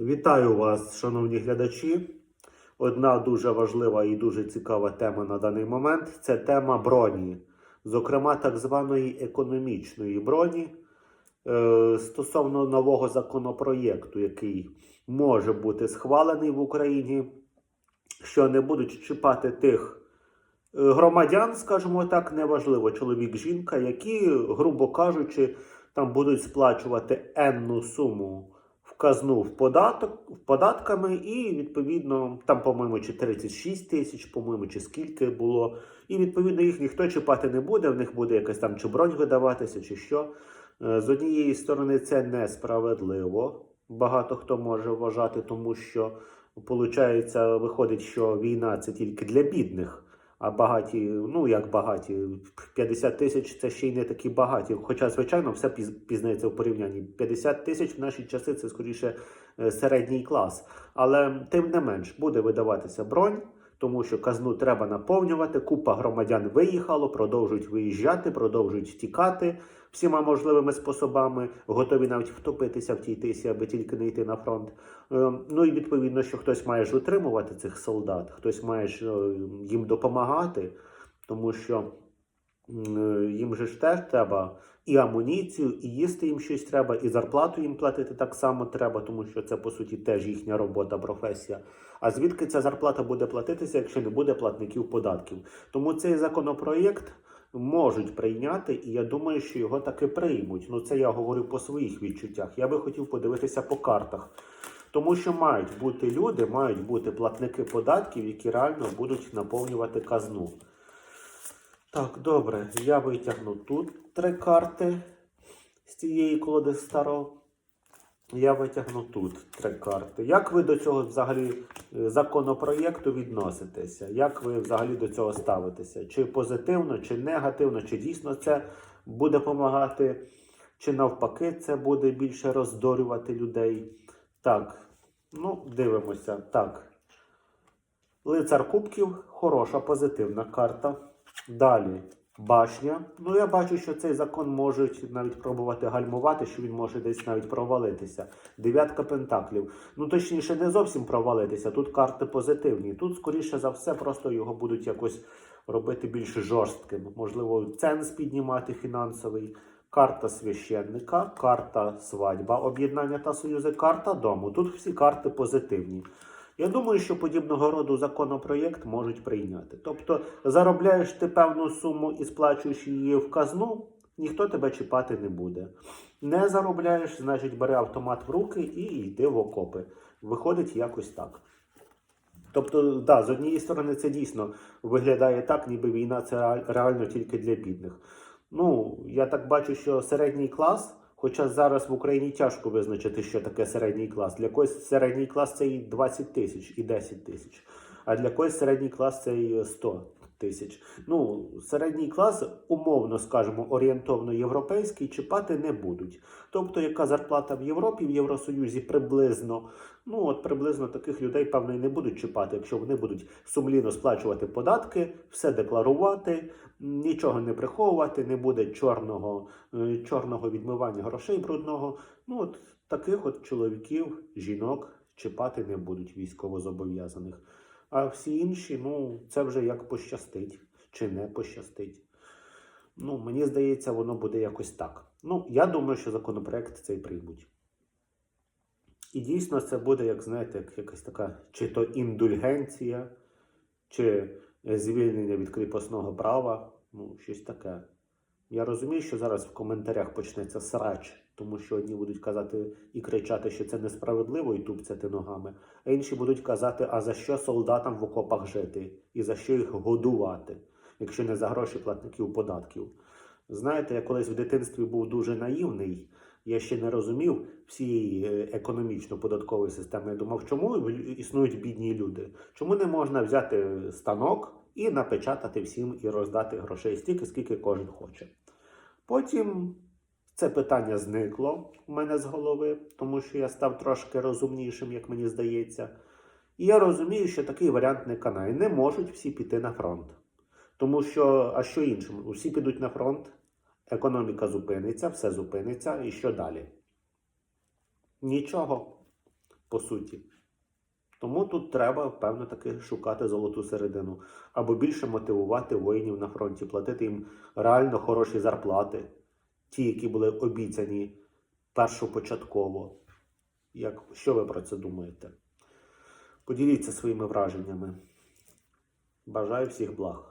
Вітаю вас, шановні глядачі. Одна дуже важлива і дуже цікава тема на даний момент це тема броні, зокрема так званої економічної броні е, стосовно нового законопроєкту, який може бути схвалений в Україні, що не будуть чіпати тих е, громадян, скажімо так, неважливо, чоловік, жінка, які, грубо кажучи, там будуть сплачувати енну суму казну в податок в податками, і відповідно там, по-моєму, чи 36 тисяч, по-моєму, чи скільки було. І відповідно їх ніхто чіпати не буде. В них буде якась там чи бронь видаватися, чи що. Е, З однієї сторони, це несправедливо. Багато хто може вважати, тому що виходить, виходить, що війна це тільки для бідних. А багаті, ну як багаті, 50 тисяч це ще й не такі багаті. Хоча, звичайно, все піз- пізнається в порівнянні. 50 тисяч в наші часи це скоріше е, середній клас. Але тим не менш буде видаватися бронь, тому що казну треба наповнювати. Купа громадян виїхало, продовжують виїжджати, продовжують тікати всіма можливими способами, готові навіть втопитися в тій тисі, аби тільки не йти на фронт. Е, Ну і відповідно, що хтось має ж утримувати цих солдат, хтось має ж е, їм допомагати, тому що їм же ж теж треба і амуніцію, і їсти їм щось треба, і зарплату їм платити так само треба, тому що це по суті теж їхня робота, професія. А звідки ця зарплата буде платитися, якщо не буде платників податків? Тому цей законопроєкт можуть прийняти, і я думаю, що його таки приймуть. Ну це я говорю по своїх відчуттях. Я би хотів подивитися по картах. Тому що мають бути люди, мають бути платники податків, які реально будуть наповнювати казну. Так, добре, я витягну тут три карти з цієї колоди старо. Я витягну тут три карти. Як ви до цього взагалі е, законопроєкту відноситеся? Як ви взагалі до цього ставитеся? Чи позитивно, чи негативно, чи дійсно це буде допомагати, чи навпаки це буде більше роздорювати людей? Так, ну, дивимося. Так. Лицар Кубків хороша, позитивна карта. Далі башня. Ну, я бачу, що цей закон можуть навіть пробувати гальмувати, що він може десь навіть провалитися. Дев'ятка пентаклів. Ну, точніше, не зовсім провалитися. Тут карти позитивні. Тут, скоріше за все, просто його будуть якось робити більш жорстким. Можливо, ценз піднімати фінансовий. Карта священника, карта свадьба, об'єднання та союзи, карта дому. Тут всі карти позитивні. Я думаю, що подібного роду законопроєкт можуть прийняти. Тобто заробляєш ти певну суму і сплачуєш її в казну, ніхто тебе чіпати не буде. Не заробляєш, значить бери автомат в руки і йди в окопи. Виходить якось так. Тобто, да, з однієї сторони, це дійсно виглядає так, ніби війна це реально тільки для бідних. Ну, я так бачу, що середній клас, хоча зараз в Україні тяжко визначити, що таке середній клас. Для когось середній клас це і 20 тисяч, і 10 тисяч, а для когось середній клас це і 100 тисяч. Ну, середній клас, умовно скажемо, орієнтовно європейський, чіпати не будуть. Тобто, яка зарплата в Європі, в Євросоюзі приблизно, ну от приблизно таких людей, певно, і не будуть чіпати, якщо вони будуть сумлінно сплачувати податки, все декларувати, нічого не приховувати, не буде чорного, е, чорного відмивання грошей брудного. Ну от таких от чоловіків, жінок чіпати не будуть військовозобов'язаних. А всі інші, ну, це вже як пощастить чи не пощастить. Ну, мені здається, воно буде якось так. Ну, я думаю, що законопроект цей приймуть. І дійсно це буде, як знаєте, як якась така чи то індульгенція, чи звільнення від кріпосного права, ну, щось таке. Я розумію, що зараз в коментарях почнеться срач, тому що одні будуть казати і кричати, що це несправедливо, і тупцяти ногами, а інші будуть казати, а за що солдатам в окопах жити, і за що їх годувати, якщо не за гроші платників податків. Знаєте, я колись в дитинстві був дуже наївний. Я ще не розумів всієї е, економічно-податкової системи. Я думав, чому існують бідні люди? Чому не можна взяти станок і напечатати всім і роздати грошей стільки, скільки кожен хоче? Потім це питання зникло у мене з голови, тому що я став трошки розумнішим, як мені здається. І я розумію, що такий варіант не канає. Не можуть всі піти на фронт. Тому що, а що іншим? Усі підуть на фронт, економіка зупиниться, все зупиниться, і що далі? Нічого. по суті. Тому тут треба, певно, таки шукати золоту середину. Або більше мотивувати воїнів на фронті, платити їм реально хороші зарплати, ті, які були обіцяні першопочатково. Як, що ви про це думаєте? Поділіться своїми враженнями. Бажаю всіх благ.